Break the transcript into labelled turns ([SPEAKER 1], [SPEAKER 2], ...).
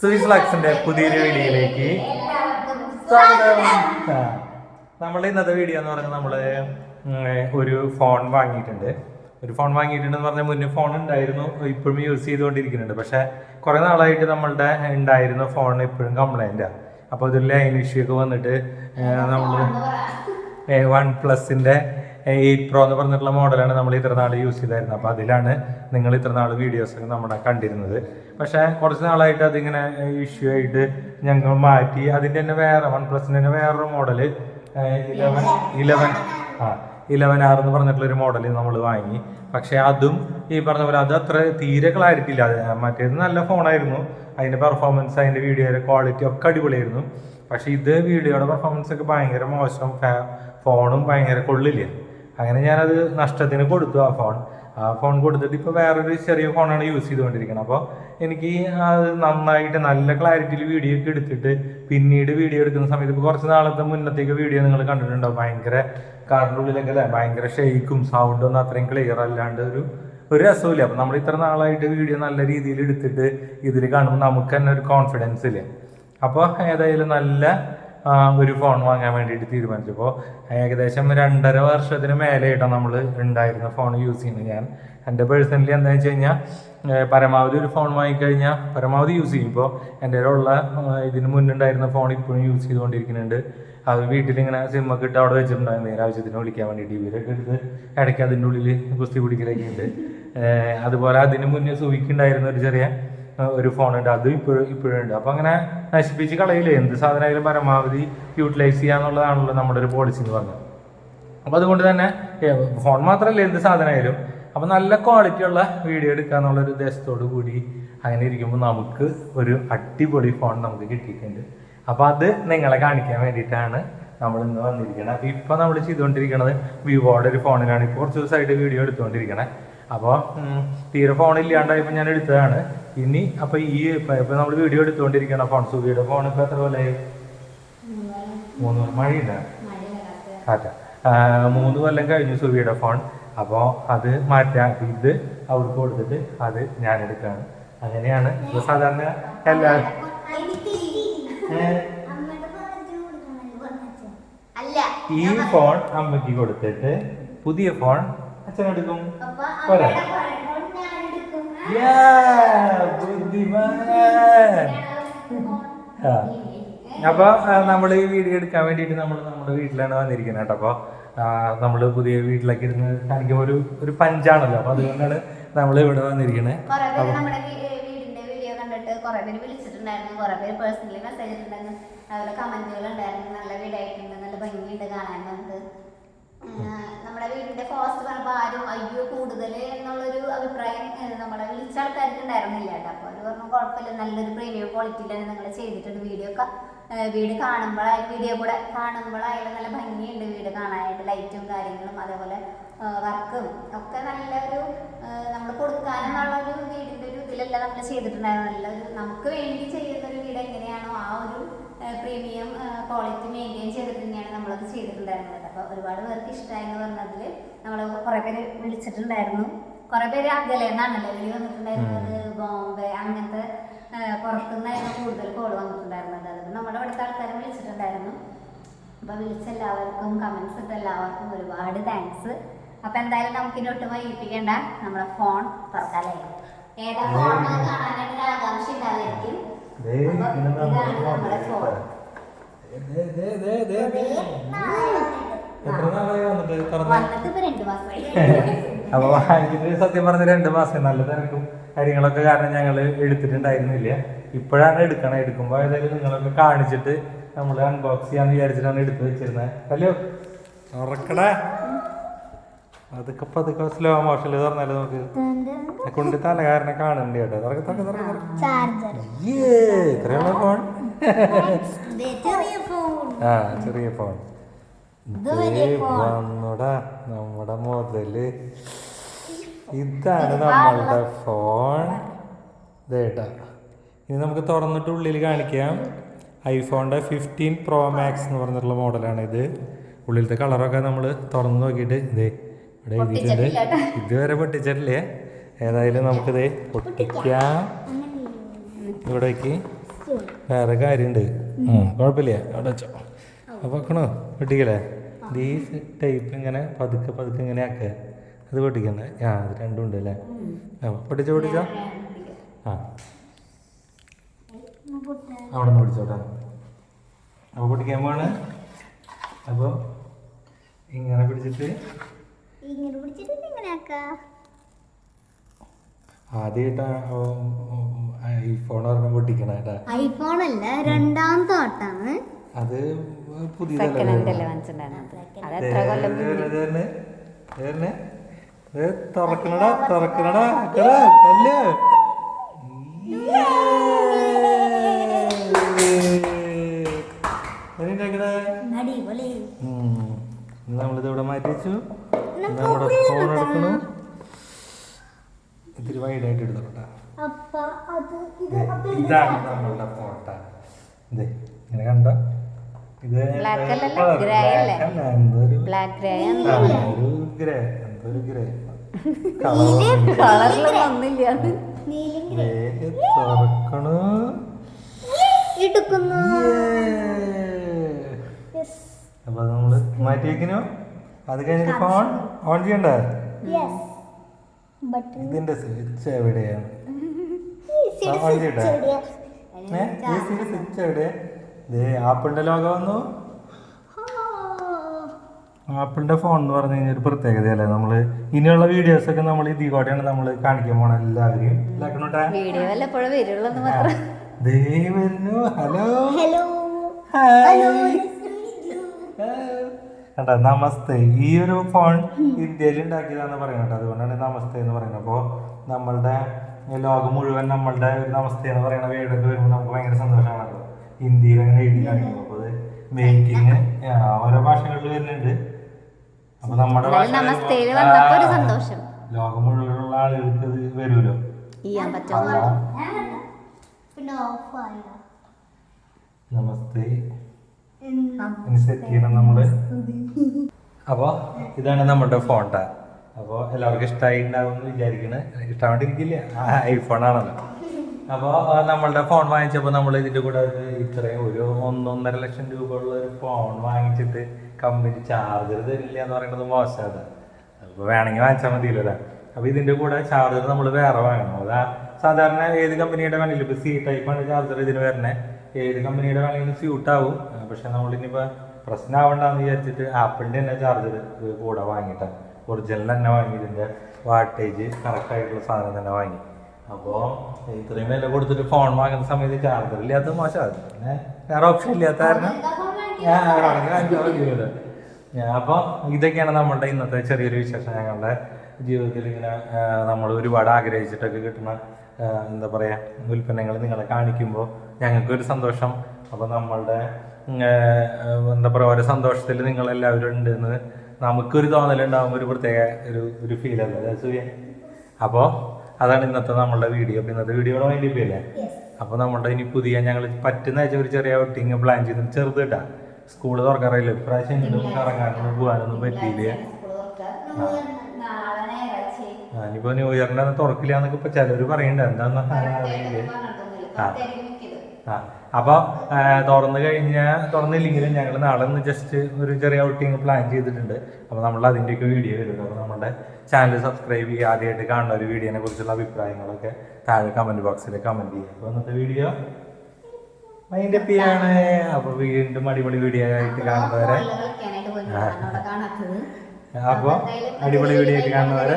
[SPEAKER 1] Swiss ലക്സിന്റെ പുതിയൊരു വീഡിയോയിലേക്ക് സ്വാഗതം. നമ്മുടെ ഇന്നത്തെ വീഡിയോ എന്ന് പറഞ്ഞാൽ നമ്മൾ ഒരു ഫോൺ വാങ്ങിയിട്ടുണ്ട്. ഒരു ഫോൺ വാങ്ങിയിട്ടുണ്ടെന്ന് പറഞ്ഞാൽ മുന്നേ ഫോൺ ഉണ്ടായിരുന്നു ഇപ്പോഴും യൂസ് ചെയ്തുകൊണ്ടിരിക്കുന്നുണ്ട്. പക്ഷെ കുറെ നാളായിട്ട് നമ്മളുടെ ഉണ്ടായിരുന്ന ഫോൺ ഇപ്പോഴും കംപ്ലൈന്റാണ് അപ്പോൾ അതിൽ ലൈൻ ഇഷ്യൂ ഒക്കെ വന്നിട്ട് നമ്മൾ വൺ പ്ലസിന്റെ എയ്റ്റ് പ്രോ എന്ന് പറഞ്ഞിട്ടുള്ള മോഡലാണ് നമ്മൾ ഇത്ര നാൾ യൂസ് ചെയ്തായിരുന്നത്. അപ്പോൾ അതിലാണ് നിങ്ങൾ ഇത്ര നാൾ വീഡിയോസ് നമ്മുടെ കണ്ടിരുന്നത്. പക്ഷേ കുറച്ച് നാളായിട്ട് അതിങ്ങനെ ഇഷ്യൂ ആയിട്ട് ഞങ്ങൾ മാറ്റി. അതിന്റെ തന്നെ വേറെ വൺ പ്ലസിന്റെ തന്നെ വേറൊരു മോഡൽ ഇലവൻ ഇലവൻ ആ ഇലവൻ ആർ എന്ന് പറഞ്ഞിട്ടുള്ളൊരു മോഡൽ നമ്മൾ വാങ്ങി. പക്ഷേ അതും ഈ പറഞ്ഞ പോലെ അത് അത്ര തീരെ ക്ലാരിറ്റി ഇല്ല. മറ്റേത് നല്ല ഫോണായിരുന്നു അതിന്റെ പെർഫോമൻസ് അതിന്റെ വീഡിയോയുടെ ക്വാളിറ്റി ഒക്കെ അടിപൊളിയായിരുന്നു. പക്ഷേ ഇത് വീഡിയോയുടെ പെർഫോമൻസ് ഒക്കെ ഭയങ്കര മോശം. ഫോണും ഭയങ്കര കൊള്ളില്ല. അങ്ങനെ ഞാനത് നഷ്ടത്തിന് കൊടുത്തു ആ ഫോൺ ആ ഫോൺ കൊടുത്തിട്ട് ഇപ്പോൾ വേറൊരു ചെറിയ ഫോണാണ് യൂസ് ചെയ്തുകൊണ്ടിരിക്കുന്നത് അപ്പോൾ എനിക്ക് അത് നന്നായിട്ട് നല്ല ക്ലാരിറ്റിയിൽ വീഡിയോ ഒക്കെ എടുത്തിട്ട് പിന്നീട് വീഡിയോ എടുക്കുന്ന സമയത്ത് ഇപ്പോൾ കുറച്ച് നാളത്തെ മുന്നത്തേക്ക് വീഡിയോ നിങ്ങൾ കണ്ടിട്ടുണ്ടാവും. ഭയങ്കര കാറിന്റെ ഉള്ളിലൊക്കെ അല്ലേ? ഭയങ്കര ഷെയ്ക്കും സൗണ്ടും ഒന്നും അത്രയും ക്ലിയർ അല്ലാണ്ട് ഒരു ഒരു രസമില്ല അപ്പം നമ്മൾ ഇത്ര നാളായിട്ട് വീഡിയോ നല്ല രീതിയിൽ എടുത്തിട്ട് ഇതിൽ കാണുമ്പോൾ നമുക്ക് തന്നെ ഒരു കോൺഫിഡൻസ് ഇല്ലേ? അപ്പോൾ ഏതായാലും നല്ല ഒരു ഫോൺ വാങ്ങാൻ വേണ്ടിയിട്ട് തീരുമാനിച്ചപ്പോൾ ഏകദേശം രണ്ടര വർഷത്തിന് മേലെയായിട്ടാണ് നമ്മൾ ഉണ്ടായിരുന്ന ഫോൺ യൂസ് ചെയ്യുന്നത്. ഞാൻ എന്റെ പേഴ്സണലി എന്താണെന്ന് വെച്ച് കഴിഞ്ഞാൽ പരമാവധി ഒരു ഫോൺ വാങ്ങിക്കഴിഞ്ഞാൽ പരമാവധി യൂസ് ചെയ്യും. ഇപ്പോൾ എന്റെ ഉള്ള ഇതിന് മുന്നുണ്ടായിരുന്ന ഫോൺ ഇപ്പോഴും യൂസ് ചെയ്തുകൊണ്ടിരിക്കുന്നുണ്ട്. അത് വീട്ടിലിങ്ങനെ സിമ്മൊക്കെ ഇട്ട് അവിടെ വെച്ചിട്ടുണ്ടായിരുന്നു നേരെ ആവശ്യത്തിന് വിളിക്കാൻ വേണ്ടി ടി വിയിലൊക്കെ എടുത്ത് ഇടയ്ക്ക് അതിന്റെ ഉള്ളിൽ കുസ്തി പിടിക്കലൊക്കെ ഉണ്ട് അതുപോലെ അതിന് മുന്നേ സുഖിക്കുണ്ടായിരുന്ന ഒരു ചെറിയ ഒരു ഫോണുണ്ട്. അത് ഇപ്പോഴും ഇപ്പോഴും ഉണ്ട്. അപ്പോൾ അങ്ങനെ നശിപ്പിച്ച് കളയില്ല? എന്ത് സാധനമായാലും പരമാവധി യൂട്ടിലൈസ് ചെയ്യാന്നുള്ളതാണല്ലോ നമ്മുടെ ഒരു പോളിസി എന്ന് പറഞ്ഞത് അപ്പോൾ അതുകൊണ്ട് തന്നെ ഫോൺ മാത്രമല്ല എന്ത് സാധനമായാലും അപ്പോൾ നല്ല ക്വാളിറ്റി ഉള്ള വീഡിയോ എടുക്കുക എന്നുള്ളൊരു ഉദ്ദേശത്തോടു കൂടി അങ്ങനെ ഇരിക്കുമ്പോൾ നമുക്ക് ഒരു അടിപൊളി ഫോൺ നമുക്ക് കിട്ടിയിട്ടുണ്ട്. അപ്പോൾ അത് നിങ്ങളെ കാണിക്കാൻ വേണ്ടിയിട്ടാണ് നമ്മൾ ഇന്ന് വന്നിരിക്കുന്നത് അപ്പോൾ ഇപ്പോൾ നമ്മൾ ചെയ്തുകൊണ്ടിരിക്കുന്നത് വിവോയുടെ ഒരു ഫോണിലാണ് ഇപ്പോൾ കുറച്ച് ദിവസമായിട്ട് വീഡിയോ എടുത്തുകൊണ്ടിരിക്കണേ. അപ്പോൾ തീരെ ഫോൺ ഇല്ലാണ്ടായപ്പോൾ ഞാൻ എടുത്തതാണ്. ഇനി അപ്പൊ ഈ ഇപ്പൊ നമ്മൾ വീഡിയോ എടുത്തുകൊണ്ടിരിക്കണ ഫോൺ സുഖിയുടെ ഫോൺ ഇപ്പൊ എത്ര പോലെ മൂന്ന് മഴയില്ല കാറ്റ മൂന്ന് കൊല്ലം കഴിഞ്ഞു സുഖിയുടെ ഫോൺ. അപ്പോൾ അത് മാറ്റാം. ഇത് അവർക്ക് കൊടുത്തിട്ട് അത് ഞാൻ എടുക്കാണ്. അങ്ങനെയാണ്. ഇപ്പൊ സാധാരണ എല്ലാ ഈ ഫോൺ അമ്മയ്ക്ക് കൊടുത്തിട്ട് പുതിയ ഫോൺ അച്ഛൻ എടുക്കും. പോരെ?
[SPEAKER 2] അമ്മയുടെ പറയുമ്പോൾ ഞാൻ എടുക്കും.
[SPEAKER 1] Yeah, ബുദ്ധിമാൻ. അപ്പോൾ അപ്പൊ നമ്മൾ ഈ വീഡിയോ എടുക്കാൻ വേണ്ടിയിട്ട് നമ്മൾ നമ്മുടെ വീട്ടിലാണ് വന്നിരിക്കുന്നത് കേട്ടോ. അപ്പോൾ നമ്മൾ പുതിയ വീട്ടിലൊക്കെ ഇരുന്ന് കാണിക്കുമ്പോൾ ഒരു ഒരു പഞ്ചാണല്ലോ. അപ്പോൾ അതുകൊണ്ടാണ് നമ്മൾ ഇവിടെ വന്നിരിക്കുന്നത്
[SPEAKER 2] അപ്പോൾ കുറെ പേര് വിളിച്ചിട്ടുണ്ടായിരുന്നു. കുറെ പേര് പേഴ്സണലി മെസ്സേജ് അതുപോലെ ഉണ്ടായിരുന്നു നല്ല വീടായിട്ടുണ്ട്. നല്ല ഭംഗിയുണ്ട് കാണാൻ നമുക്ക് നമ്മുടെ വീടിന്റെ കോസ്റ്റ് പറഞ്ഞപ്പോൾ ആരും അയ്യോ കൂടുതൽ അഭിപ്രായം നമ്മളെ വിളിച്ച ആൾക്കാർക്ക് ഉണ്ടായിരുന്നില്ല കേട്ടോ. അപ്പോൾ അവർ പറഞ്ഞു കുഴപ്പമില്ല നല്ലൊരു പ്രീമിയം ക്വാളിറ്റിയിലാണ് നിങ്ങൾ ചെയ്തിട്ടുണ്ട് വീഡിയോ ഒക്കെ. വീട് കാണുമ്പോഴായാലും വീഡിയോ കൂടെ കാണുമ്പോഴായാലും നല്ല ഭംഗിയുണ്ട് വീട് കാണാനായിട്ട് ലൈറ്റും കാര്യങ്ങളും അതേപോലെ വർക്കും ഒക്കെ നല്ലൊരു നമ്മൾ കൊടുക്കാനെന്നുള്ള ഒരു വീടിന്റെ ഒരു ഇതിലല്ല നമ്മൾ ചെയ്തിട്ടുണ്ടായിരുന്നു നല്ലൊരു നമുക്ക് വേണ്ടി ചെയ്യുന്ന ഒരു വീട് എങ്ങനെയാണോ ആ ഒരു പ്രീമിയം ക്വാളിറ്റി മെയിന്റെയിൻ ചെയ്തിട്ട് തന്നെയാണ് നമ്മളത് ചെയ്തിട്ടുണ്ടായിരുന്നത്. അപ്പോൾ ഒരുപാട് പേർക്ക് ഇഷ്ടമായി എന്ന് പറഞ്ഞതിൽ നമ്മൾ കുറേ പേര് വിളിച്ചിട്ടുണ്ടായിരുന്നു. കുറേ പേര് അകലെന്നാണല്ലോ വിളി വന്നിട്ടുണ്ടായിരുന്നത്. ബോംബെ അങ്ങനത്തെ പുറത്തുനിന്നായിരുന്നു കൂടുതൽ കോൾ വന്നിട്ടുണ്ടായിരുന്നത്. അതിപ്പോൾ നമ്മുടെ ഇവിടുത്തെ ആൾക്കാരെ വിളിച്ചിട്ടുണ്ടായിരുന്നു. അപ്പൊ വിളിച്ച എല്ലാവർക്കും കമന്റ്സ് ഇട്ട എല്ലാവർക്കും ഒരുപാട് താങ്ക്സ് അപ്പൊ എന്തായാലും നമുക്ക് ഇനി ഒട്ടും വൈകിപ്പിക്കേണ്ട. നമ്മുടെ ഫോൺ തുറക്കാലേ ഏതാ ഫോൺ കാണാനായിട്ട് ആകാംക്ഷ
[SPEAKER 1] നമ്മുടെ
[SPEAKER 2] ഇതാണ് നമ്മുടെ ഫോൺ
[SPEAKER 1] വന്നിട്ട്.
[SPEAKER 2] ഇപ്പൊ രണ്ടു മാസമായി.
[SPEAKER 1] അപ്പൊ വാങ്ങിച്ചിട്ട് സത്യം പറഞ്ഞ രണ്ട് മാസം നല്ല തിരക്കും കാര്യങ്ങളൊക്കെ കാരണം ഞങ്ങൾ എടുത്തിട്ടുണ്ടായിരുന്നില്ല. ഇപ്പോഴാണ് എടുക്കണം. എടുക്കുമ്പോൾ ഏതായാലും നിങ്ങളൊക്കെ കാണിച്ചിട്ട് നമ്മൾ അൺബോക്സ് ചെയ്യാന്ന് വിചാരിച്ചിട്ടാണ് എടുത്തു വെച്ചിരുന്നത് ഹലോ തുറക്കടാ. അതൊക്കെ പതുക്കെ സ്ലോ മോഷനിൽ തുറന്നാലോ നമുക്ക് കൊണ്ട് തലകാരനെ കാണണ്ടേ കേട്ടോ. തുറക്ക ഫോൺ
[SPEAKER 2] ഫോൺ
[SPEAKER 1] ആ ചെറിയ ഫോൺ. വന്നുടാ നമ്മുടെ മുതൽ. ഇതാണ് നമ്മളുടെ ഫോൺ ഇതേട്ടാ ഇനി നമുക്ക് തുറന്നിട്ട് ഉള്ളിൽ കാണിക്കാം. ഐഫോണിന്റെ ഫിഫ്റ്റീൻ പ്രോ മാക്സ് എന്ന് പറഞ്ഞിട്ടുള്ള മോഡലാണ് ഇത്. ഉള്ളിലത്തെ കളറൊക്കെ നമ്മൾ തുറന്ന് നോക്കിയിട്ട് ഇതേ ഇവിടെ എഴുതിയിട്ടുണ്ട്. ഇതുവരെ പൊട്ടിച്ചിട്ടില്ലേ. ഏതായാലും നമുക്കിത് പൊട്ടിക്കാം. ഇവിടേക്ക് വേറെ കാര്യമുണ്ട് കുഴപ്പമില്ല. അവിടെ വെച്ചോ. അപ്പോൾ വെക്കണോ? പൊട്ടിക്കലേ ഈ ടൈപ്പ് ഇങ്ങനെ പതുക്കെ പതുക്കെ ഇങ്ങനെ ആക്കുക. അത് പൊട്ടിക്കണ്ടേ ആ അത് രണ്ടും ഉണ്ട് അല്ലേ ആ പൊട്ടിച്ചോ പൊട്ടിച്ചോ ആ. അവിടെ നിന്ന് പിടിച്ചോട്ടെ അപ്പോൾ പൊട്ടിക്കാൻ പോവാണ്. അപ്പോൾ ഇങ്ങനെ പിടിച്ചിട്ട്
[SPEAKER 2] ഇങ്ങനെ പിടിച്ചിട്ട് ഇങ്ങനെ ആക്കാം.
[SPEAKER 1] ആദ്യമായിട്ടാണ് ഐഫോൺ ഫോൺ പറഞ്ഞ പൊട്ടിക്കണ
[SPEAKER 2] ഐഫോൺ അല്ല രണ്ടാമത്തെ വട്ടാണ്
[SPEAKER 1] അത് പുതിയതല്ലേ തുറക്കണടാ തുറക്കണടാ കര കല്ല്. നമ്മളിത് ഇവിടെ മാറ്റി വെച്ചു. നമ്മുടെ ഫോൺ എടുക്കണു. ഇത്തിരി വൈഡായിട്ട് എടുത്തോട്ടാ ഇതാണ് നമ്മളുടെ ഫോട്ടോ ഇതേ ഇങ്ങനെ കണ്ട? ഇത്
[SPEAKER 3] ബ്ലാക്ക് ഗ്രേ
[SPEAKER 1] ഒരു ഗ്രേ
[SPEAKER 3] കളറിലൊന്നും ഒന്നുമില്ല
[SPEAKER 2] നീലും
[SPEAKER 1] തുറക്കണു.
[SPEAKER 2] എടുക്കുന്നു.
[SPEAKER 1] അപ്പൊ നമ്മൾ മാറ്റി വെക്കണു അത് കഴിഞ്ഞിട്ട് ഫോൺ ഓൺ ചെയ്യണ്ടേ? ഇതിന്റെ സ്വിച്ച് എവിടെയാണ് ഓൺ ചെയ്യട്ടെ. ഏ? ഈ സ്വിച്ച് എവിടെ ദേ ആപ്പിളിന്റെ ലോകം വന്നു. ആപ്പിളിന്റെ ഫോൺ എന്ന് പറഞ്ഞു കഴിഞ്ഞാൽ ഒരു പ്രത്യേകതയല്ലേ? നമ്മൾ ഇനിയുള്ള വീഡിയോസ് ഒക്കെ നമ്മൾ ഈ കൂടെയാണ് നമ്മൾ കാണിക്കാൻ പോണ എല്ലാവരെയും. ഹലോ.
[SPEAKER 2] ഹലോ.
[SPEAKER 1] ഹായ്. കണ്ട നമസ്തേ. ഈ ഒരു ഫോൺ ഇന്ത്യയിൽ ഉണ്ടാക്കിയതാന്ന് പറയുന്നത് കേട്ടോ. അതുകൊണ്ടാണ് നമസ്തേ എന്ന് പറയുന്നത്. അപ്പോൾ നമ്മളുടെ ലോകം മുഴുവൻ നമ്മളുടെ ഒരു നമസ്തേ എന്ന് പറയുന്ന വീടൊക്കെ വരുമ്പോൾ നമുക്ക് ഭയങ്കര സന്തോഷമാണല്ലോ. ഹിന്ദിയിൽ അങ്ങനെ എഴുതി കാണിക്കുന്നത് അപ്പോൾ അത് മേക്കിങ് ഓരോ ഭാഷകളിൽ വരുന്നുണ്ട്. അപ്പൊ നമ്മുടെ
[SPEAKER 3] വന്നപ്പോ ഒരു സന്തോഷം.
[SPEAKER 1] ലോകം മുഴുവനുള്ള ആളുകൾക്ക് അത് വരുമല്ലോ.
[SPEAKER 3] ചെയ്യാൻ പറ്റുമോ?
[SPEAKER 2] പിന്നെ ഓഫ് ആയില്ല
[SPEAKER 1] നമസ്തേ ഇനി സെറ്റ് ചെയ്യണം നമ്മൾ. അപ്പോൾ ഇതാണ് നമ്മുടെ ഫോൺ ട്ടാ അപ്പോൾ എല്ലാവർക്കും ഇഷ്ടമായി ഉണ്ടാവും എന്ന് വിചാരിക്കണ് ഇഷ്ടമായിട്ടിരിക്കില്ല ഐഫോൺ ആണല്ലോ അപ്പോൾ നമ്മളുടെ ഫോൺ വാങ്ങിച്ചപ്പോൾ നമ്മൾ ഇതിന്റെ കൂടെ ഒരു ഇത്രയും ഒരു ഒന്നൊന്നര ലക്ഷം രൂപ ഉള്ള ഒരു ഫോൺ വാങ്ങിച്ചിട്ട് കമ്പനി ചാർജർ തരില്ല എന്ന് പറയുന്നത് മോശമാണ്. അപ്പോൾ വേണമെങ്കിൽ വാങ്ങിച്ചാൽ മതിയല്ലോ അല്ലേ? അപ്പോൾ ഇതിന്റെ കൂടെ ചാർജർ നമ്മൾ വേറെ വാങ്ങണം. അതാ സാധാരണ ഏത് കമ്പനിയുടെ വേണമെങ്കിലും ഇപ്പോൾ സി ടൈപ്പാണ് ചാർജർ ഇതിന് വരണേ ഏത് കമ്പനിയുടെ വേണമെങ്കിലും സ്യൂട്ട് ആവും. ആ, പക്ഷെ നമ്മളിനിപ്പോൾ പ്രശ്നമാവണ്ടെന്ന് വിചാരിച്ചിട്ട് ആപ്പിളിന്റെ തന്നെ ചാർജർ കൂടെ വാങ്ങിയിട്ടാണ് ഒറിജിനൽ തന്നെ വാങ്ങി ഇതിന്റെ വാട്ടേജ് കറക്റ്റ് ആയിട്ടുള്ള സാധനം തന്നെ വാങ്ങി. അപ്പോൾ ഇത്രയും വില കൊടുത്തിട്ട് ഫോൺ വാങ്ങുന്ന സമയത്ത് ചാർജർ ഇല്ലാത്ത മോശമാണ്. പിന്നെ വേറെ ഓപ്ഷൻ ഇല്ലാത്ത കാരണം അപ്പോൾ ഇതൊക്കെയാണ് നമ്മളുടെ ഇന്നത്തെ ചെറിയൊരു വിശേഷം. ഞങ്ങളുടെ ജീവിതത്തിൽ ഇങ്ങനെ നമ്മൾ ഒരുപാട് ആഗ്രഹിച്ചിട്ടൊക്കെ കിട്ടുന്ന എന്താ പറയാ ഉൽപ്പന്നങ്ങൾ നിങ്ങളെ കാണിക്കുമ്പോൾ ഞങ്ങൾക്കൊരു സന്തോഷം. അപ്പോൾ നമ്മളുടെ എന്താ പറയുക ഓരോ സന്തോഷത്തിൽ നിങ്ങളെല്ലാവരും ഉണ്ടെന്ന് നമുക്കൊരു തോന്നലുണ്ടാകുമ്പോൾ ഒരു പ്രത്യേക ഒരു ഒരു ഫീൽ അല്ലേ? സൂര്യ അപ്പോൾ അതാണ് ഇന്നത്തെ നമ്മളുടെ വീഡിയോ. അപ്പോൾ ഇന്നത്തെ വീഡിയോയുടെ വേണ്ടി പോയില്ലേ അപ്പോൾ നമ്മുടെ ഇനി പുതിയ ഞങ്ങൾ പറ്റുന്ന ഒരു ചെറിയ ഔട്ടിങ് പ്ലാൻ ചെയ്ത് ചെറുത് കേട്ടാ സ്കൂൾ തുറക്കാറില്ല ഇപ്രാവശ്യം എങ്ങോട്ടും കറങ്ങാനൊന്നും പോകാനൊന്നും പറ്റിയില്ല? ഞാനിപ്പോ ന്യൂ ഇയറിന്റെ അന്ന് തുറക്കില്ല എന്നൊക്കെ ഇപ്പൊ ചിലര് പറയണ്ട. എന്താന്ന് അറിയില്ലേ? ആ. ആ അപ്പോൾ തുറന്നു കഴിഞ്ഞാൽ തുറന്നില്ലെങ്കിലും ഞങ്ങൾ നാളെ ഒന്ന് ജസ്റ്റ് ഒരു ചെറിയ ഔട്ടിങ് പ്ലാൻ ചെയ്തിട്ടുണ്ട്. അപ്പോൾ നമ്മൾ അതിന്റെയൊക്കെ വീഡിയോ വരും. അപ്പോൾ നമ്മുടെ ചാനൽ സബ്സ്ക്രൈബ് ചെയ്യുക. ആദ്യമായിട്ട് കാണുന്ന ഒരു വീഡിയോനെ കുറിച്ചുള്ള അഭിപ്രായങ്ങളൊക്കെ താഴെ കമന്റ് ബോക്സിൽ കമന്റ് ചെയ്യുക. അപ്പോൾ ഇന്നത്തെ വീഡിയോ മൈൻഡ് അപ്പ് ചെയ്യാണ് അപ്പോൾ വീണ്ടും അടിപൊളി വീഡിയോ ആയിട്ട് കാണുന്നവരെ. അപ്പൊ അടിപൊളി വീഡിയോ ആയിട്ട് കാണുന്നവരെ.